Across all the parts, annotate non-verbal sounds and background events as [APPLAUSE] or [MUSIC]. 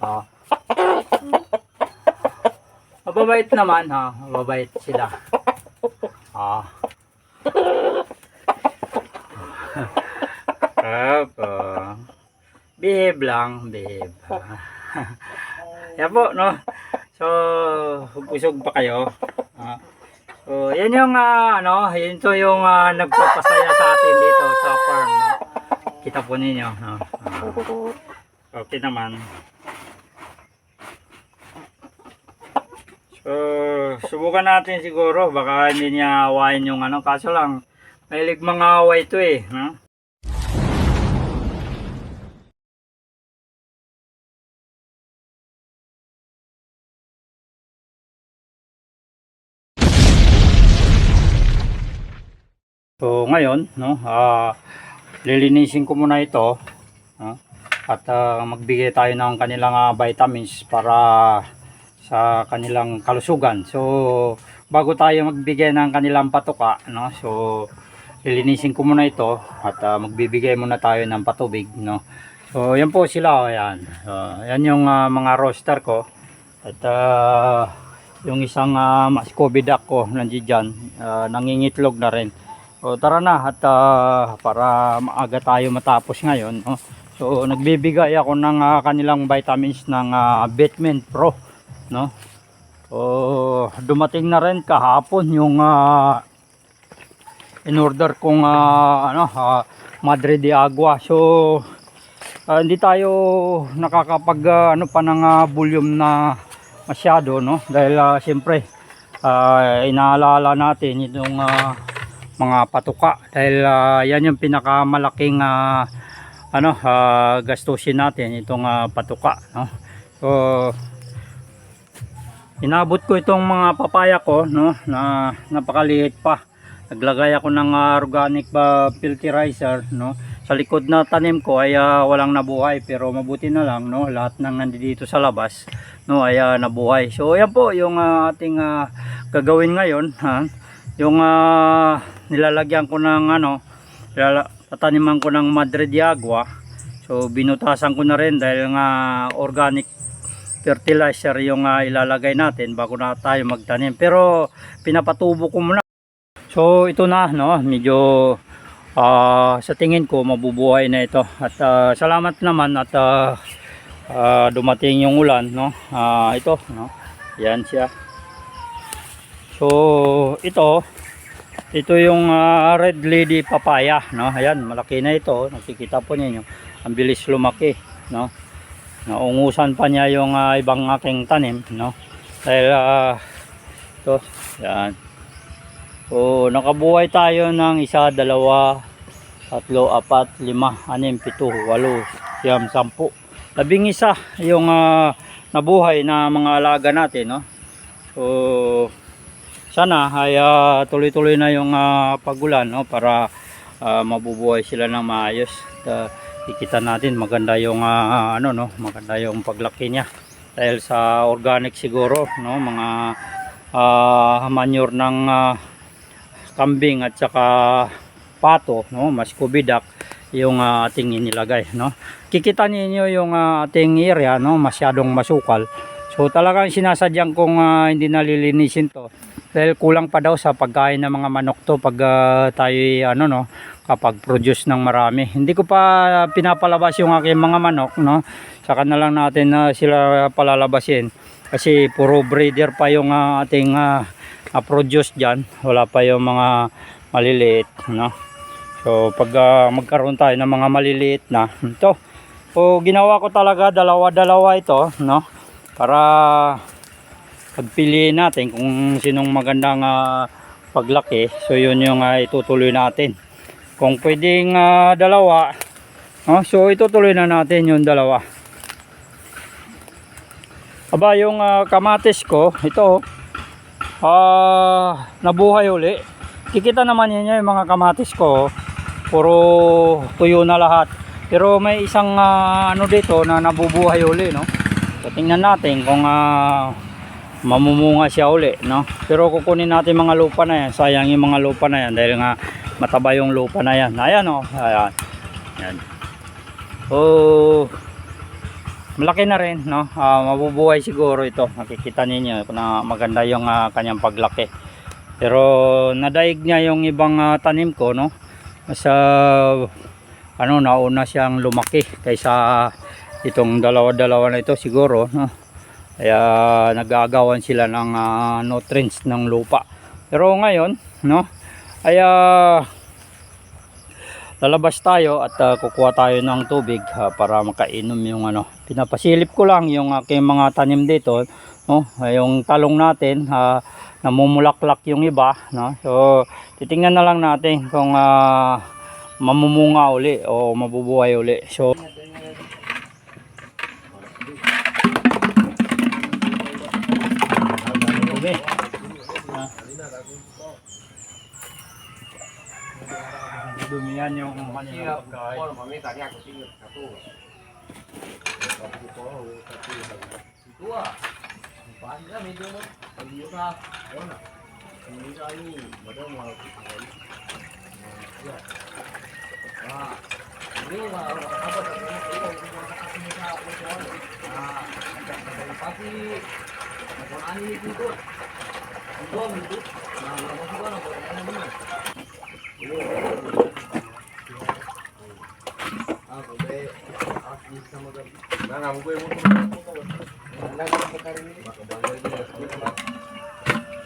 Ah. Mababait naman ha. Mababait sila. Ah. Apo. Behave lang, behave. Yan po, no? So, busog pa kayo. Ah. So, yan yung ah, ano, yun to yung ah, nagpapasaya sa atin dito sa farm, no? Kita po ninyo, no? Ah. okay naman. So, subukan natin siguro. Baka hindi niya awayin yung ano. Kaso lang, mahilig mga away to eh. No? So, ngayon, no, ah, lilinisin ko muna ito. no? at ah, magbigay tayo ng kanilang ah, vitamins para sa kanilang kalusugan. So, bago tayo magbigay ng kanilang patuka, no? So, lilinisin ko muna ito at ah, magbibigay muna tayo ng patubig, no? So, yan po sila, ayan. So, yan yung ah, mga roster ko. At ah, yung isang uh, Muscovy duck ko nandiyan dyan, ah, nangingitlog na rin. So, tara na at ah, para maaga tayo matapos ngayon, no? So, nagbibigay ako ng ah, kanilang vitamins ng uh, Betment Pro no? So dumating na rin kahapon yung uh, in order kong ah, ano ah, Madre de Agua. So ah, hindi tayo nakakapag ah, ano pa ng ah, volume na masyado no? Dahil uh, siyempre ah, inaalala natin itong ah, mga patuka. Dahil ah, yan yung pinakamalaking ah, ano ah, gastusin natin itong ah, patuka no? So Inabot ko itong mga papaya ko no na napakaliit pa. Naglagay ako ng ah, organic ba fertilizer no. Sa likod na tanim ko ay ah, walang nabuhay pero mabuti na lang no lahat ng nandito sa labas no ay ah, nabuhay. So ayan po yung ah, ating ah, gagawin ngayon ha. Yung ah, nilalagyan ko ng ano tataniman ko ng Madre de Agua. So binutasan ko na rin dahil nga organic fertilizer yung ah, ilalagay natin bago na tayo magtanim. Pero pinapatubo ko muna. So ito na no, medyo ah, sa tingin ko mabubuhay na ito. At ah, salamat naman at ah, ah, dumating yung ulan no. Ah, ito no. Yan siya. So ito ito yung ah, red lady papaya no. Ayan, malaki na ito. Nakikita po niyo. Ang bilis lumaki no naungusan pa niya yung ah, ibang aking tanim no? Dahil ah, ito yan. So nakabuhay tayo ng isa, dalawa tatlo, apat, lima, anim, pito, walo siyam, sampu. Labing isa yung ah, nabuhay na mga alaga natin no? So sana ay tuloy-tuloy na yung ah, pagulan no? Para ah, mabubuhay sila ng maayos. Ah, kikita natin maganda yung ah, ano no? Maganda yung paglaki niya. Dahil sa organic siguro no? Mga ah, manure ng ah, kambing at saka pato no? Mas kubidak yung ah, ating inilagay no? Kikita niyo yung ah, ating area no? Masyadong masukal. So talagang sinasadyang kong ah, hindi nalilinisin to. Dahil kulang pa daw sa pagkain ng mga manok to pag ah, tayo ano no kapag produce ng marami. Hindi ko pa pinapalabas yung aking mga manok, no? Saka na lang natin na sila palalabasin. Kasi puro breeder pa yung ah, ating ah, ah, produce diyan. Wala pa yung mga maliliit, no? So pag ah, magkaroon tayo ng mga maliliit na, ito. So ginawa ko talaga dalawa-dalawa ito, no? Para pagpiliin natin kung sinong magandang ah, paglaki. So yun yung ah, itutuloy natin kung pwedeng ah, dalawa oh, so itutuloy na natin yung dalawa. Aba yung ah, kamatis ko ito ah nabuhay uli. Kikita naman niyo yung mga kamatis ko puro tuyo na lahat. Pero may isang ah, ano dito na nabubuhay uli no? So, tingnan natin kung ah, mamumunga siya uli no? Pero kukunin natin mga lupa na yan. Sayang yung mga lupa na yan dahil nga mataba yung lupa na yan. Ayan o oh. ayan. Yan oh. Malaki na rin no? Ah, mabubuhay siguro ito. Nakikita ninyo na maganda yung ah, kanyang paglaki. Pero nadaig niya yung ibang ah, tanim ko no? Sa ano nauna siyang lumaki kaysa itong dalawa-dalawa na ito siguro no? Kaya nag-aagawan sila ng ah, nutrients ng lupa. Pero ngayon no ay ah, lalabas tayo at ah, kukuha tayo ng tubig ah, para makainom yung ano. Pinapasilip ko lang yung aking mga tanim dito no? Yung talong natin ah, namumulaklak yung iba no? So titingnan na lang natin kung ah, mamumunga uli o mabubuhay uli. So dumihan yung kanya ng pagkain. Paul, mamita niya ako sino sa tuwa. Sabi ko, sa tuwa. Sa tuwa. Ang paan na, medyo mo. Pag-iyo ka. Ayun na. Ang nisa ni, madam, mga kukul. Ah, apa, apa, kapag ako na kayo, kung mga kakasini apa, ako siya, ah, ang pati, nakunani ni Kikot. Ang buwang, Kikot. Nah, nggak mau juga, nggak mau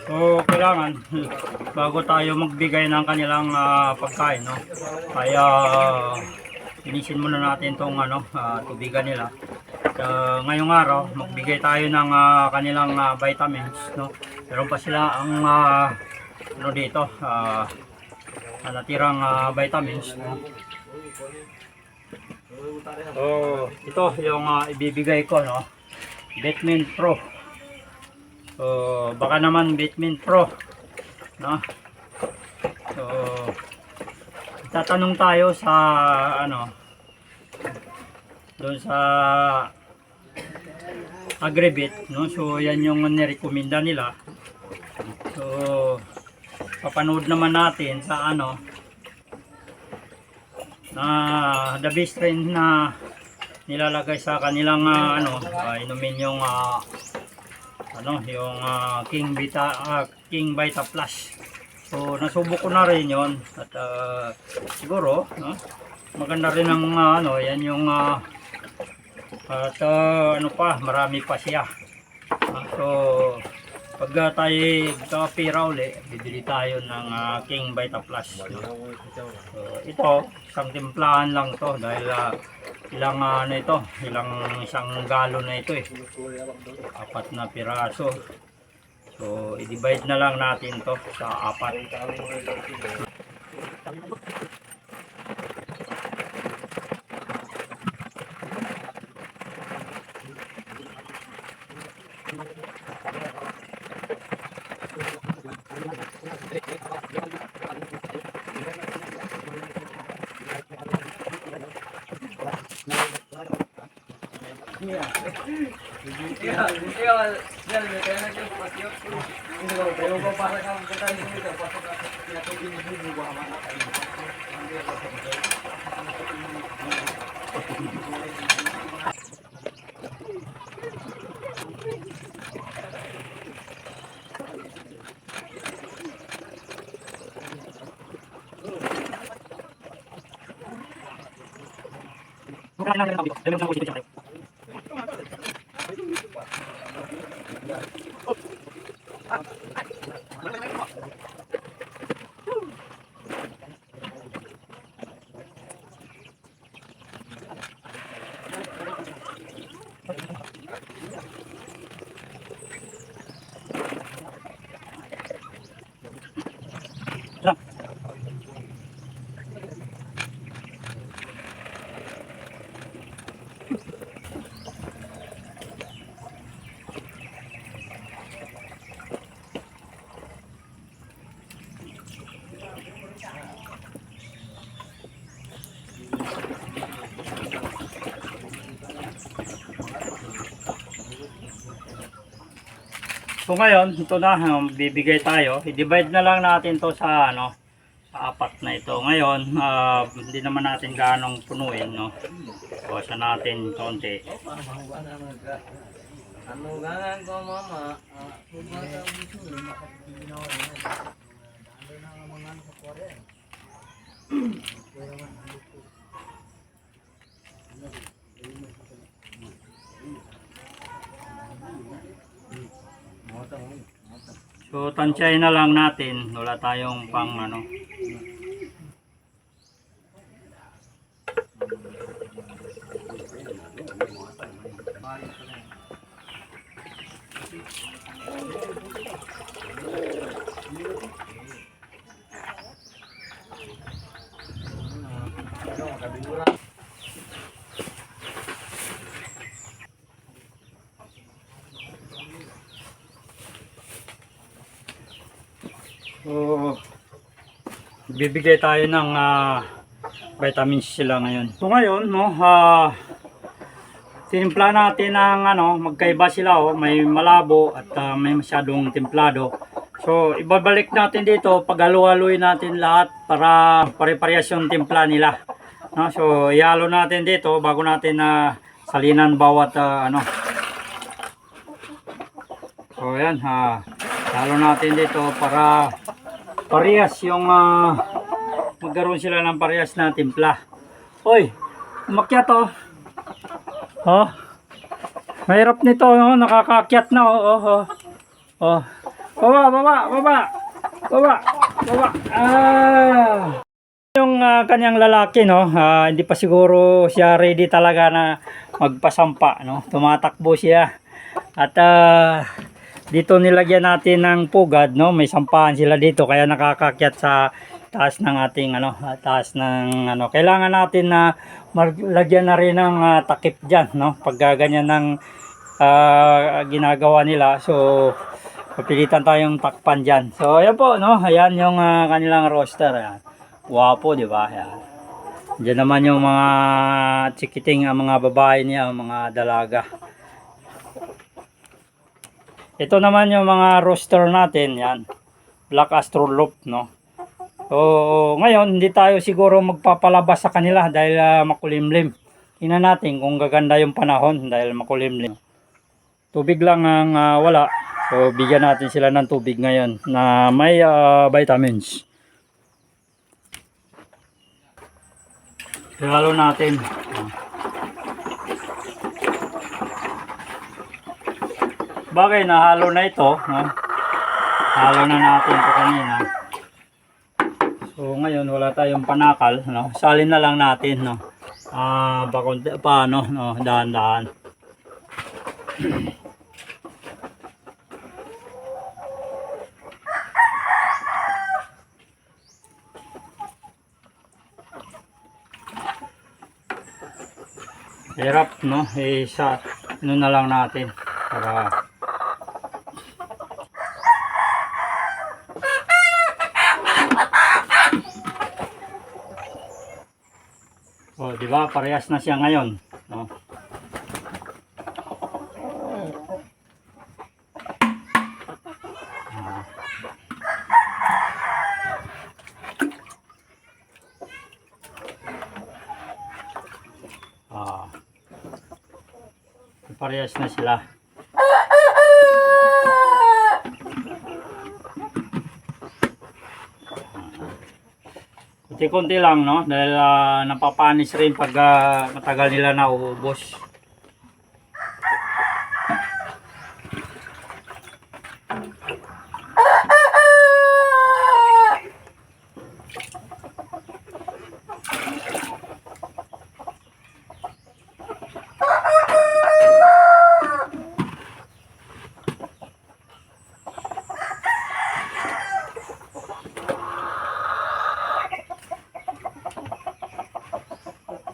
So, kailangan [LAUGHS] bago tayo magbigay ng kanilang ah, pagkain, no? Kaya inisin muna natin tong ano, ah, tubigan nila. Ah, ngayong araw, magbigay tayo ng ah, kanilang ah, vitamins, no? Meron pa sila ang ah, ano dito, ah, natirang ah, vitamins, no? So, ito yung ah, ibibigay ko, no? Betmin Pro. So, baka naman Bitmin Pro. No? So, tatanong tayo sa ano doon sa Agribit, no? So, yan yung nirekomenda nila. So, papanood naman natin sa ano na the best strain na nilalagay sa kanilang ah, ano, ah, inumin yung ah, ano, yung ah, King Vita ah, King Vita Plus. So nasubok ko na rin 'yon at ah, siguro, no? Maganda rin ang ah, ano, yan yung ah, at ah, ano pa, marami pa siya. Ah, so pag uh, tayo kapira uli, bibili tayo ng ah, King Vita Plus. No? So, ito, isang timplahan lang to dahil ah, ilang ah, ano ito, ilang isang galon na ito eh. Apat na piraso. So, i-divide na lang natin to sa apat. Bukan yang lain yang tahu, dia memang tahu So ngayon, ito na, um, bibigay tayo. I-divide na lang natin to sa ano, sa apat na ito. Ngayon, ah, hindi naman natin ganong punuin, no? Bawasan natin konti. Ano gangan ko mama? So, tansyahin na lang natin. Wala tayong pang ano. So, bibigay tayo ng ah, vitamins sila ngayon. So ngayon, no, ah, tinimpla natin ng ano, magkaiba sila oh, may malabo at ah, may masyadong templado. So, ibabalik natin dito, paghalo-haloy natin lahat para pare-parehas yung timpla nila. No, so, ihalo natin dito bago natin na salinan bawat ah, ano. So, yan, ha. Halo natin dito para parehas yung ah, magkaroon sila ng parehas na timpla. Hoy, umakyat oh. Oh. Mahirap nito, no? nakakakyat na oh. Oh. oh. oh. Baba, baba, baba. Baba, baba. Ah. Yung ah, kanyang lalaki no, ah, hindi pa siguro siya ready talaga na magpasampa no. Tumatakbo siya. At ah, dito nilagyan natin ng pugad no may sampahan sila dito kaya nakakakyat sa taas ng ating ano taas ng ano kailangan natin na maglagyan na rin ng ah, takip diyan no pag ganyan ng ah, ginagawa nila so papilitan tayong takpan diyan so ayan po no ayan yung ah, kanilang roster ayan guwapo di ba ayan Diyan naman yung mga chikiting ang mga babae niya, ang mga dalaga. Ito naman yung mga roster natin, yan. Black Astrolop, no. So, ngayon hindi tayo siguro magpapalabas sa kanila dahil ah, makulimlim. Tingnan natin kung gaganda yung panahon dahil makulimlim. Tubig lang ang ah, wala. So, bigyan natin sila ng tubig ngayon na may ah, vitamins. Halo natin. Bagay nahalo na ito, no? Halo na natin ito kanina. So ngayon wala tayong panakal, no? Salin na lang natin, no? Ah, pa konti pa no, no, dahan-dahan. Hirap, no? Eh, sa, ano na lang natin. Para, oh, di ba? Parehas na siya ngayon, no? Ah. Parehas na sila. Kunti-kunti lang, no? Dahil ah, napapanis rin pag ah, matagal nila na uubos.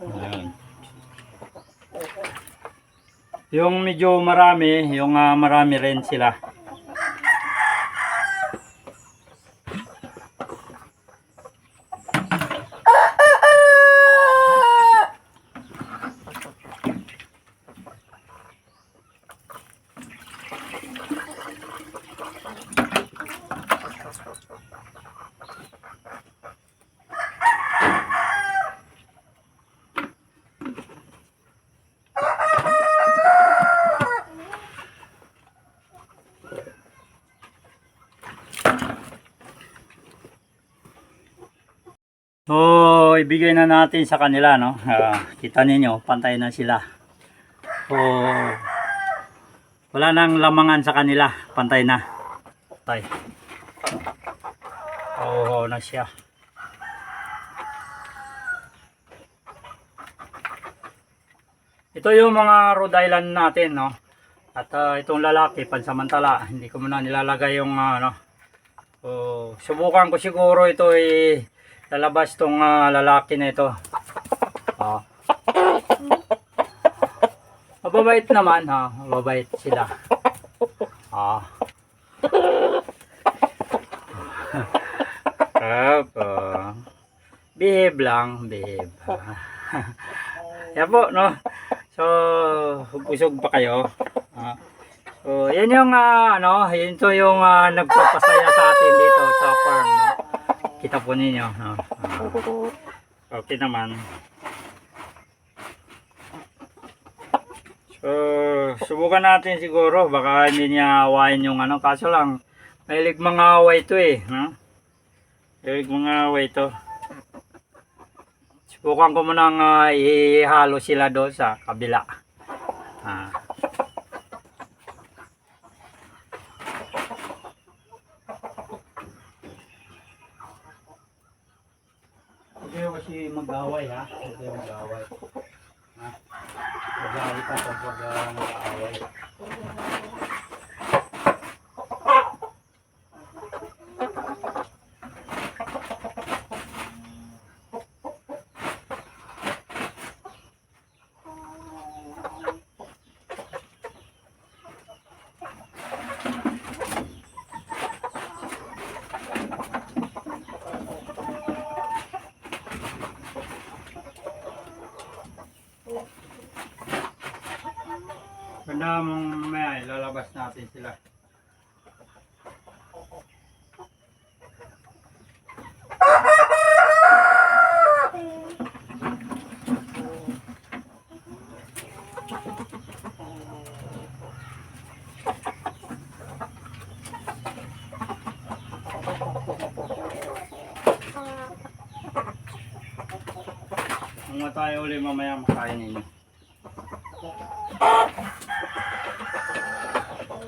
Ayan. Yung medyo marami, yung ah, marami rin sila. Ibigay na natin sa kanila, no? Ah, kita ninyo, pantay na sila. So, wala nang lamangan sa kanila, pantay na. Pantay. Oo na siya. Ito yung mga Rhode Island natin, no? At ah, itong lalaki, pansamantala, hindi ko muna nilalagay yung ah, ano. So, subukan ko siguro ito ay lalabas tong ah, lalaki na ito. Ah. Mababait naman ha, mababait sila. Ah. Apo. Behave lang, behave. [LAUGHS] Yan po, no? So, busog pa kayo. Ah. So, yan yung ah, ano, yun to yung ah, nagpapasaya sa atin dito sa farm. No? Kita po ninyo. No? Ah. [LAUGHS] okay naman. So, subukan natin siguro. Baka hindi niya awayin yung ano. Kaso lang, mahilig mga away to eh. No? Mahilig mga away to. Subukan ko muna uh, ihalo sila doon sa kabila. Ah. Huwag kayo kasi mag-away ha. Huwag kayo mag-away. Ha? Mag-away ka pag mag-away. Ganda mong mamaya, ilalabas natin sila. Kung tayo ulit mamaya makain ninyo.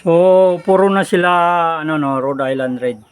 So, puro na sila ano no, Rhode Island Red.